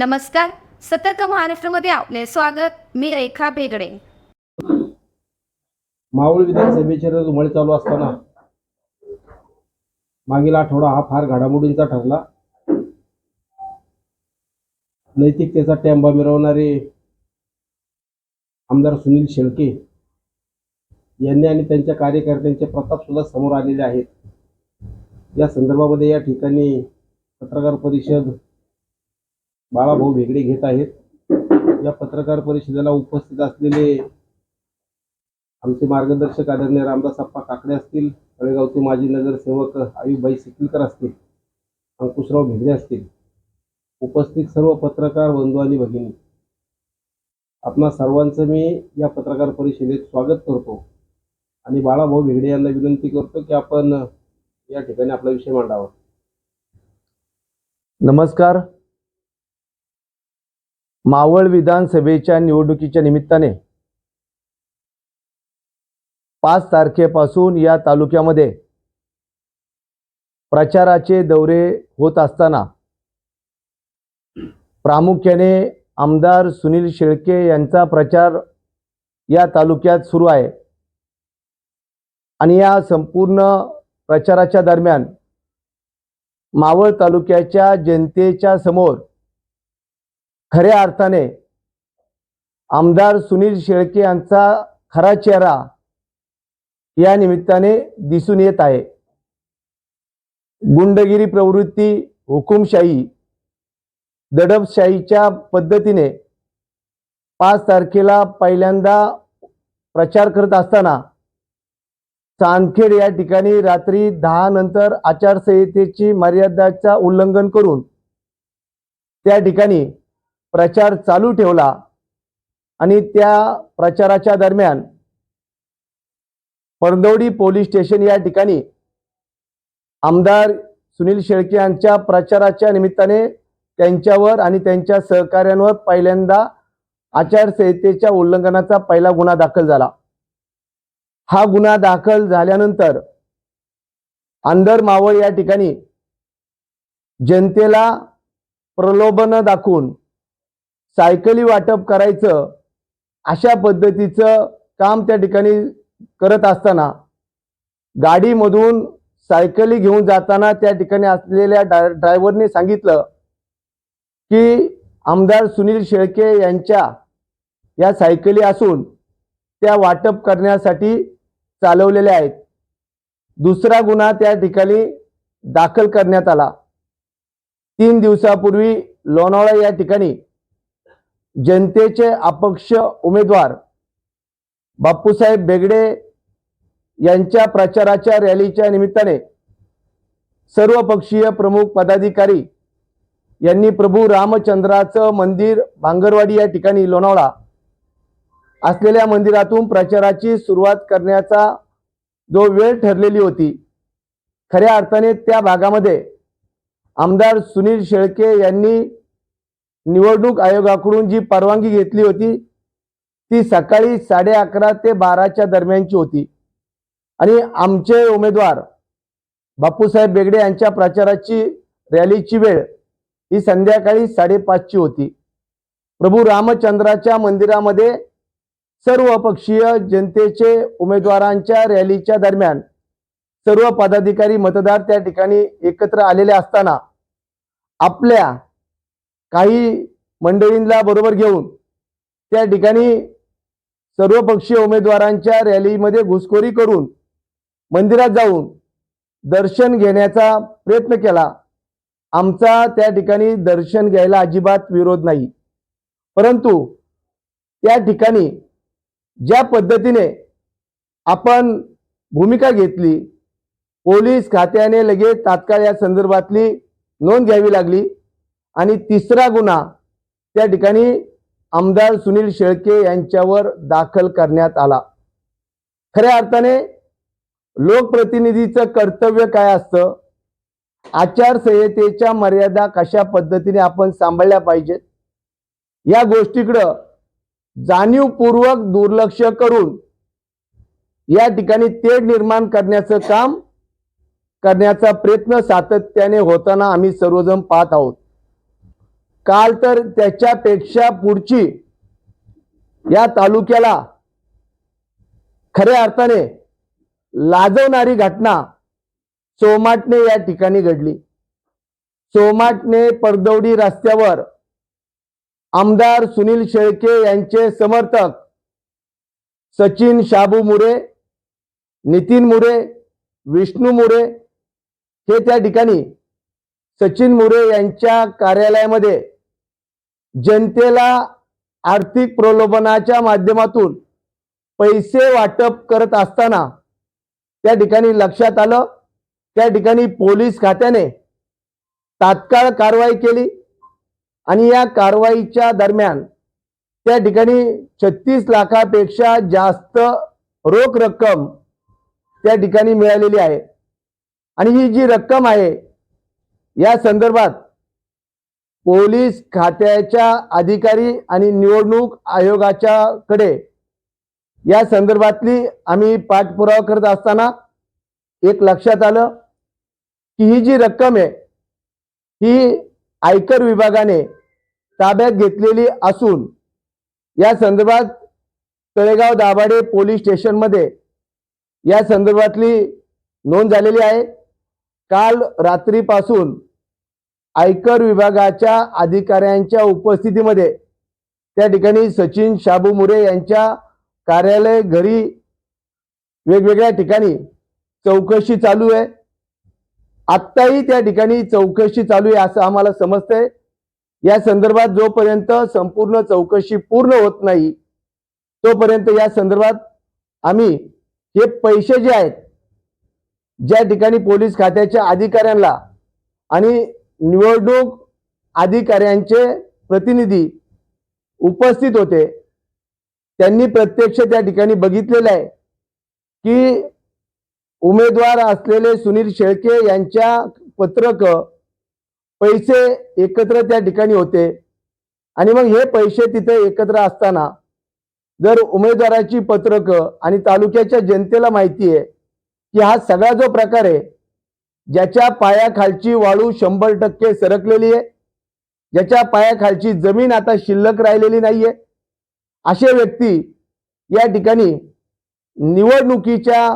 नमस्कार सतर्क महाराष्ट्रामध्ये आपले स्वागत. मी रेखा बेगडे मावळ विधानसभेचे धुमाळी चालू असताना मागील आठवडा हा फार घडामोडींचा ठरला. नैतिकतेचा टॅम्बा मिरवणारे आमदार सुनील शेळके यांनी आणि त्यांच्या कार्यकर्त्यांचे प्रताप सुद्धा समोर आलेले आहेत. या संदर्भामध्ये या ठिकाणी पत्रकार परिषद बाळाभाऊ भेगडे घेत आहेत. या पत्रकार परिषदेला उपस्थित असलेले आमचे मार्गदर्शक आदरणीय रामदास अप्पा काकडे असतील तळेगावचे माजी नगरसेवक आयुबाई सिकलकर असतील अंकुशराव भेगडे असतील उपस्थित सर्व पत्रकार बंधू आणि भगिनी. आपणा सर्वांचं मी या पत्रकार परिषदेत स्वागत करतो आणि बाळाभाऊ भेगडे यांना विनंती करतो की आपण या ठिकाणी आपला विषय मांडावा. नमस्कार. मावळ विधानसभेच्या निवडणुकीच्या निमित्ताने पाच तारखेपासून या तालुक्यामध्ये प्रचाराचे दौरे होत असताना प्रामुख्याने आमदार सुनील शेळके यांचा प्रचार या तालुक्यात सुरू आहे. आणि या संपूर्ण प्रचाराच्या दरम्यान मावळ तालुक्याच्या जनतेच्या समोर खऱ्या अर्थाने आमदार सुनील शेळके यांचा खरा चेहरा या निमित्ताने दिसून येत आहे. गुंडगिरी प्रवृत्ती हुकुमशाही दडपशाहीच्या पद्धतीने पाच तारखेला पहिल्यांदा प्रचार करत असताना चांदखेड या ठिकाणी रात्री दहा नंतर आचारसंहितेची मर्यादाचा उल्लंघन करून त्या ठिकाणी प्रचार चालू ठेवला आणि त्या प्रचाराच्या दरम्यान परदौडी पोलीस स्टेशन या ठिकाणी आमदार सुनील शेळके यांच्या प्रचाराच्या निमित्ताने त्यांच्यावर आणि त्यांच्या सहकार्यांवर पहिल्यांदा आचारसंहितेच्या उल्लंघनाचा पहिला गुन्हा दाखल झाला. हा गुन्हा दाखल झाल्यानंतर अंदर मावळ या ठिकाणी जनतेला प्रलोभन दाखवून सायकली वाटप करायचं अशा पद्धतीचं काम त्या ठिकाणी करत असताना गाडीमधून सायकली घेऊन जाताना त्या ठिकाणी असलेल्या डाय ड्रायव्हरने सांगितलं की आमदार सुनील शेळके यांच्या या सायकली असून त्या वाटप करण्यासाठी चालवलेल्या आहेत. दुसरा गुन्हा त्या ठिकाणी दाखल करण्यात आला. तीन दिवसापूर्वी लोणावळा या ठिकाणी जनतेचे अपक्ष उमेदवार बापूसाहेब बेगडे यांच्या प्रचाराच्या रॅलीच्या निमित्ताने सर्व पक्षीय प्रमुख पदाधिकारी यांनी प्रभू रामचंद्राचं मंदिर भांगरवाडी या ठिकाणी लोणावळा असलेल्या मंदिरातून प्रचाराची सुरुवात करण्याचा जो वेळ ठरलेली होती खऱ्या अर्थाने त्या भागामध्ये आमदार सुनील शेळके यांनी निवडणूक आयोगाकडून जी परवानगी घेतली होती ती सकाळी साडे अकरा ते बाराच्या दरम्यानची होती. आणि आमचे उमेदवार बापूसाहेब बेगडे यांच्या प्रचाराची रॅलीची वेळ ही संध्याकाळी साडेपाचची होती. प्रभू रामचंद्राच्या मंदिरामध्ये सर्व पक्षीय जनतेचे उमेदवारांच्या रॅलीच्या दरम्यान सर्व पदाधिकारी मतदार त्या ठिकाणी एकत्र आलेले असताना आपल्या काही मंडळींना बरोबर घेऊन त्या ठिकाणी सर्वपक्षीय उमेदवारांच्या रॅलीमध्ये घुसखोरी करून मंदिरात जाऊन दर्शन घेण्याचा प्रयत्न केला. आमचा त्या ठिकाणी दर्शन घ्यायला अजिबात विरोध नाही. परंतु त्या ठिकाणी ज्या पद्धतीने आपण भूमिका घेतली पोलीस खात्याने लगेच तात्काळ या संदर्भातली नोंद घ्यावी लागली. आणि तिसरा गुन्हा त्या ठिकाणी आमदार सुनील शेळके यांच्यावर दाखल करण्यात आला. खऱ्या अर्थाने लोकप्रतिनिधीचं कर्तव्य काय असतं? आचारसंहितेच्या मर्यादा कशा पद्धतीने आपण सांभाळल्या पाहिजेत? या गोष्टीकडं जाणीवपूर्वक दुर्लक्ष करून या ठिकाणी तेढ निर्माण करण्याचं काम करण्याचा प्रयत्न सातत्याने होताना आम्ही सर्वजण पाहत आहोत. काल तर त्याच्यापेक्षा पुढची या तालुक्याला खऱ्या अर्थाने लाजवणारी घटना सोमाटणे या ठिकाणी घडली. सोमाटणे परदवडी रस्त्यावर आमदार सुनील शेळके यांचे समर्थक सचिन शाबू मुरे नितीन मुरे विष्णू मुरे हे त्या ठिकाणी सचिन मुरे यांच्या कार्यालयामध्ये जनतेला आर्थिक प्रलोभनाच्या माध्यमातून पैसे वाटप करत असताना त्या ठिकाणी लक्षात आलं. त्या ठिकाणी पोलीस खात्याने तात्काळ कारवाई केली आणि या कारवाईच्या दरम्यान त्या ठिकाणी छत्तीस लाखापेक्षा जास्त रोख रक्कम त्या ठिकाणी मिळालेली आहे. आणि ही जी रक्कम आहे या संदर्भात पोलीस खात्याच्या अधिकारी आणि निवडणूक आयोगाच्याकडे या संदर्भातली आम्ही पाठपुरावा करत असताना एक लक्षात आलं की ही जी रक्कम आहे ही आयकर विभागाने ताब्यात घेतलेली असून या संदर्भात तळेगाव दाभाडे पोलीस स्टेशनमध्ये या संदर्भातली नोंद झालेली आहे. काल रात्रीपासून आयकर विभागाच्या अधिकाऱ्यांच्या उपस्थितीमध्ये. त्या ठिकाणी सचिन शाबू मुरे यांच्या कार्यालय घरी वेगवेगळ्या ठिकाणी चौकशी चालू आहे. आत्ताही त्या ठिकाणी चौकशी चालू आहे असं आम्हाला समजतंय. या संदर्भात जोपर्यंत संपूर्ण चौकशी पूर्ण होत नाही तोपर्यंत या संदर्भात आम्ही हे पैसे जे आहेत ज्या ठिकाणी पोलीस खात्याच्या अधिकाऱ्यांना आणि निवडणूक अधिकाऱ्यांचे प्रतिनिधी उपस्थित होते. त्यांनी प्रत्यक्ष त्या ठिकाणी बघितलेलं आहे की उमेदवार असलेले सुनील शेळके यांच्या पत्रक पैसे एकत्र त्या ठिकाणी होते. आणि मग हे पैसे तिथे एकत्र असताना जर उमेदवाराची पत्रक आणि तालुक्याच्या जनतेला माहिती आहे की हा सगळा जो प्रकार आहे ज्याच्या पायाखालची वाळू शंभर टक्के सरकलेली आहे. ज्याच्या पायाखालची जमीन आता शिल्लक राहिलेली नाहीये. असे व्यक्ती या ठिकाणी निवडणुकीच्या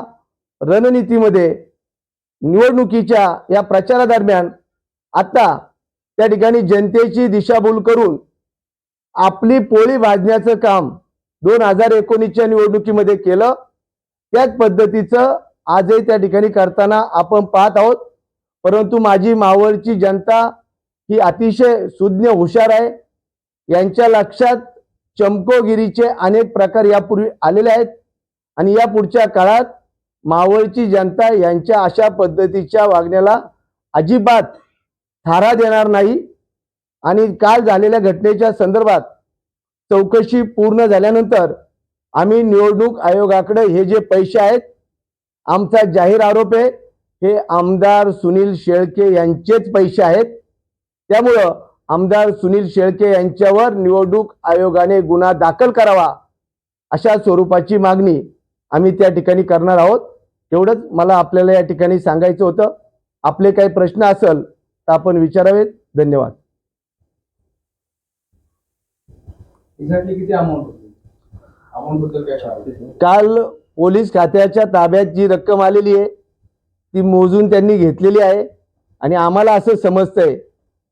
रणनीतीमध्ये निवडणुकीच्या या प्रचारादरम्यान आता त्या ठिकाणी जनतेची दिशाभूल करून आपली पोळी भाजण्याचं काम दोन हजार एकोणीसच्या निवडणुकीमध्ये केलं. त्याच पद्धतीचं आजही त्या ठिकाणी करताना आपण पाहत आहोत. परंतु माझी मावळची जनता ही अतिशय सुज्ञ हुशार आहे. यांच्या लक्षात चमकोगिरीचे अनेक प्रकार यापूर्वी आलेले आहेत. आणि या पुढच्या काळात मावळची जनता यांच्या अशा पद्धतीच्या वागण्याला अजिबात थारा देणार नाही. आणि काल झालेल्या घटनेच्या संदर्भात चौकशी पूर्ण झाल्यानंतर आम्ही निवडणूक आयोगाकडे हे जे पैसे आहेत आमचा जाहीर आरोप आहे हे आमदार सुनील शेळके यांचेच पैसे आहेत. त्यामुळं आमदार सुनील शेळके यांच्यावर निवडणूक आयोगाने गुन्हा दाखल करावा अशा स्वरूपाची मागणी आम्ही त्या ठिकाणी करणार आहोत. एवढंच मला आपल्याला या ठिकाणी सांगायचं होतं. आपले काही प्रश्न असेल तर आपण विचारावेत. धन्यवाद. काल पोलीस खात्याच्या ताब्यात जी रक्कम आलेली आहे ती मोजून त्यांनी घेतलेली आहे. आणि आम्हाला असं समजतंय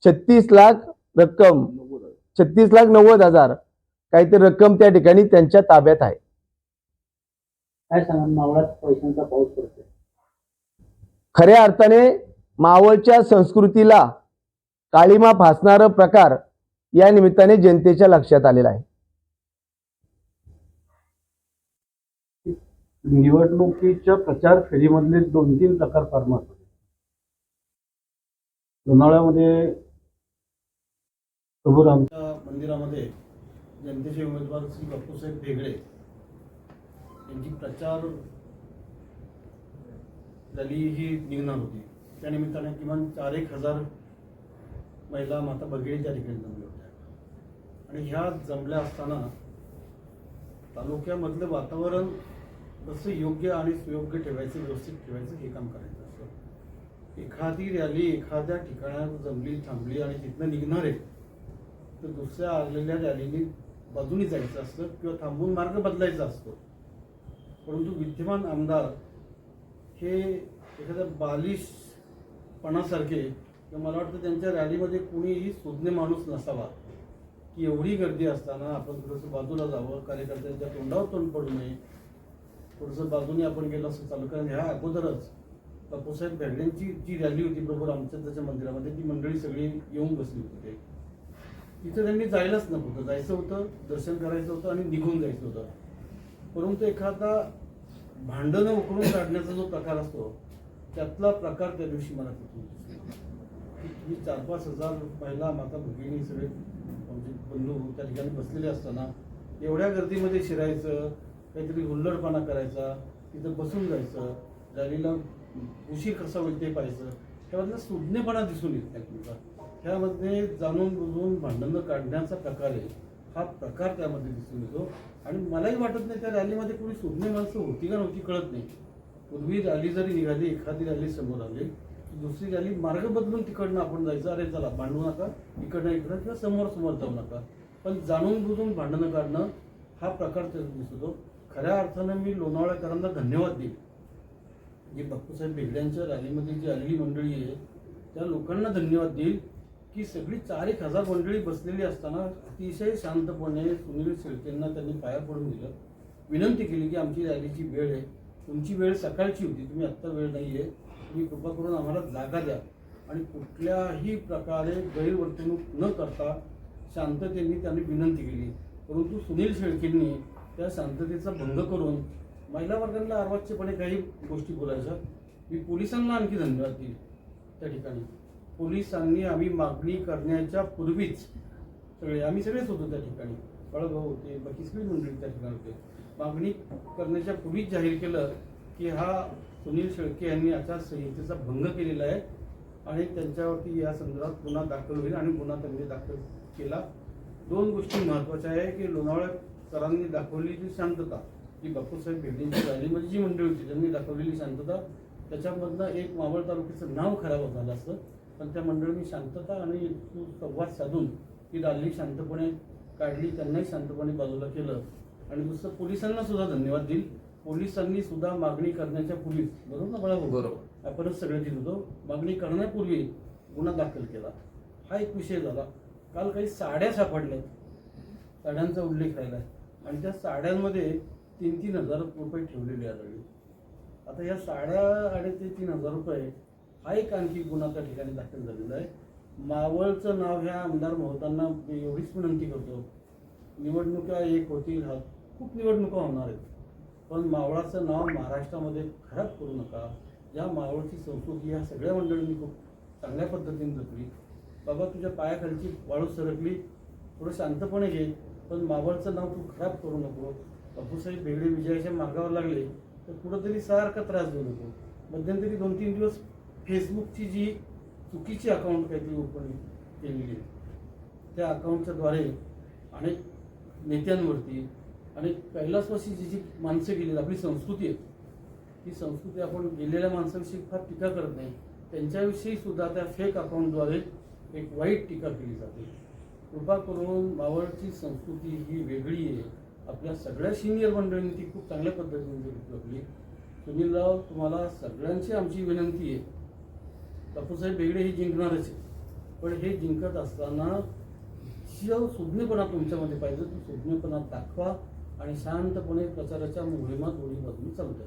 छत्तीस लाख रक्कम छत्तीस लाख नव्वद हजार काहीतरी रक्कम त्या ठिकाणी त्यांच्या ताब्यात आहे. काय सांगा मावळात पैशांचा पाऊस पडतोय? खऱ्या अर्थाने मावळच्या संस्कृतीला काळीमा फासणारा प्रकार या निमित्ताने जनतेच्या लक्षात आलेला आहे. निवडणुकीच्या प्रचार फेरीमधले दोन तीन प्रकार फार महत्त्वाचे लोणावळ्यामध्ये प्रभू रामच्या मंदिरामध्ये जनतेचे उमेदवार श्री बापूसाहेब भेगडे यांची प्रचार रॅली ही निघणार होती. त्या निमित्ताने किमान चार एक हजार महिला माता भगिनी त्या ठिकाणी जमल्या होत्या. आणि ह्या जमल्या असताना तालुक्यामधलं वातावरण कसं योग्य आणि सुयोग्य ठेवायचं व्यवस्थित ठेवायचं हे काम करायचं असतं एखादी रॅली एखाद्या ठिकाणावर जमली थांबली आणि तिथनं निघणारे तर दुसऱ्या आलेल्या रॅलीने बाजूनी जायचं असतं किंवा थांबून मार्ग बदलायचा असतो. परंतु विद्यमान आमदार हे एखाद्या बालिशपणासारखे किंवा मला वाटतं त्यांच्या रॅलीमध्ये कुणीही सुज्ञ माणूस नसावा की एवढी गर्दी असताना आपण थोडंसं बाजूला जावं कार्यकर्त्यांच्या तोंडावर तोंड पडू नये थोडंसं बाजूने आपण गेलो असं चालू कारण ह्या अगोदरच बापूसाहेब भेगड्यांची जी रॅली होती बरोबर आमच्या त्याच्या मंदिरामध्ये ती मंडळी सगळी येऊन बसली होती ते. तिथे त्यांनी जायलाच नको होतं. जायचं होतं दर्शन करायचं होतं आणि निघून जायचं होतं. परंतु एखादा भांडणं उकळून काढण्याचा जो प्रकार असतो त्यातला प्रकार त्या दिवशी मला तिथून तुम्ही चार पाच हजार महिला माता भगिनी सगळे आमचे बंधू त्या ठिकाणी बसलेले असताना एवढ्या गर्दीमध्ये शिरायचं काहीतरी हुल्लडपणा करायचा तिथं बसून जायचं रॅलीला उशीर कसा होईल ते पाहायचं. त्यामधला सुज्ञपणा दिसून येत नाही त्यामध्ये ह्यामध्ये जाणून बुजून भांडणं काढण्याचा प्रकार आहे. हा प्रकार त्यामध्ये दिसून येतो. आणि मलाही वाटत नाही त्या रॅलीमध्ये कोणी सुज्ञ माणसं होती का नव्हती कळत नाही. पूर्वी रॅली जरी निघाली एखादी रॅली समोर आली दुसरी रॅली मार्ग बदलून तिकडनं आपण जायचं. अरे चला भांडू नका इकडनं इकडं किंवा समोर समोर जाऊ नका. पण जाणून बुजून भांडणं काढणं हा प्रकार त्यात दिसतो खऱ्या अर्थानं मी लोणावळ्याकरांना धन्यवाद देईन. जे बाप्पूसाहेब बेगड्यांच्या रॅलीमध्ये जी आलेली मंडळी आहे त्या लोकांना धन्यवाद देईल की सगळी चार एक हजार मंडळी बसलेली असताना अतिशय शांतपणे सुनील शेळकेंना त्यांनी पाया पडून दिलं. विनंती केली की आमची रॅलीची वेळ आहे. तुमची वेळ सकाळची होती तुम्ही आत्ता वेळ नाही आहे तुम्ही कृपा करून आम्हाला जागा द्या. आणि कुठल्याही प्रकारे गैरवर्तणूक न करता शांततेने त्यांनी विनंती केली. परंतु सुनील शेळकेंनी त्या शांततेचा भंग करून महिला वर्गाला अर्वाच्यपणे काही गोष्टी बोलायच्या. मी पोलिसांना आणखी धन्यवाद देईल त्या ठिकाणी. पोलिसांनी आम्ही मागणी करण्याच्या पूर्वीच सगळे आम्ही सगळेच होतो त्या ठिकाणी. बाळाभाऊ होते बाकी सगळी मंडळी त्या ठिकाणी होते. मागणी करण्याच्या पूर्वीच जाहीर केलं की हा सुनील शेळके यांनी आचारसंहितेचा भंग केलेला आहे आणि त्यांच्यावरती या संदर्भात गुन्हा दाखल होईल आणि गुन्हा त्यांनी दाखल केला. दोन गोष्टी महत्त्वाच्या आहे की लोणावळ्याकरांनी दाखवलेली शांतता जी बापूसाहेब भेटेंची रॅलीमध्ये जी मंडळी होती त्यांनी दाखवलेली शांतता त्याच्यामधनं एक मावळ तालुक्याचं नाव खराब झालं असतं. पण त्या मंडळींनी शांतता आणि संवाद साधून ही रॅली शांतपणे काढली त्यांनाही शांतपणे बाजूला केलं. आणि दुसरं पोलिसांना सुद्धा धन्यवाद देईल. पोलिसांनी सुद्धा मागणी करण्याच्या पूर्वी बरोबर ना बळा बरोबर. आपणच सगळे दिल होतो. मागणी करण्यापूर्वी गुन्हा दाखल केला. हा एक विषय झाला. काल काही साड्या सापडल्यात. साड्यांचा उल्लेख राहिला आणि त्या साड्यांमध्ये तीन तीन हजार रुपये ठेवलेले आढळले आता या साड्या आणि ते तीन हजार रुपये हा एक आणखी गुन्हा त्या ठिकाणी दाखल झालेला आहे. मावळचं नाव ह्या आमदार महोतांना मी एवढीच विनंती करतो. निवडणुका एक होतील हा खूप निवडणुका होणार आहेत. पण मावळाचं नाव महाराष्ट्रामध्ये खराब करू नका. या मावळची संस्कृती ह्या सगळ्या मंडळींनी खूप चांगल्या पद्धतीने जपली. बाबा तुझ्या पायाखालची वाळू सरकली. थोडं शांतपणे घे. पण मावळचं नाव तू खराब करू नको. बापूसाहेब बेगडे विजयाच्या मार्गावर लागले तर कुठंतरी सारखा त्रास देऊ नको. मध्यंतरी दोन तीन दिवस फेसबुकची जी चुकीची अकाउंट काहीतरी ओपन केलेली आहे. त्या अकाउंटच्या द्वारे अनेक नेत्यांवरती आणि कैलासवासी जी जी माणसं गेली आपली संस्कृती आहे ती संस्कृती आपण गेलेल्या माणसाविषयी फार टीका करत नाही. त्यांच्याविषयी सुद्धा त्या फेक अकाउंटद्वारे एक वाईट टीका केली जाते. कृपा करून मावळची संस्कृती ही वेगळी आहे. आपल्या सगळ्या सिनियर मंडळींनी ती खूप चांगल्या पद्धतीने जपली. सुनीलराव तुम्हाला सगळ्यांची आमची विनंती आहे. बापूसाहेब बेगडे हे जिंकणारच आहे पण हे जिंकत असताना जो सुज्ञपणा तुमच्यामध्ये पाहिजे. तो सुज्ञपणा दाखवा आणि शांतपणे प्रचाराच्या मोहिमा दोन्ही बाजूने चालू द्या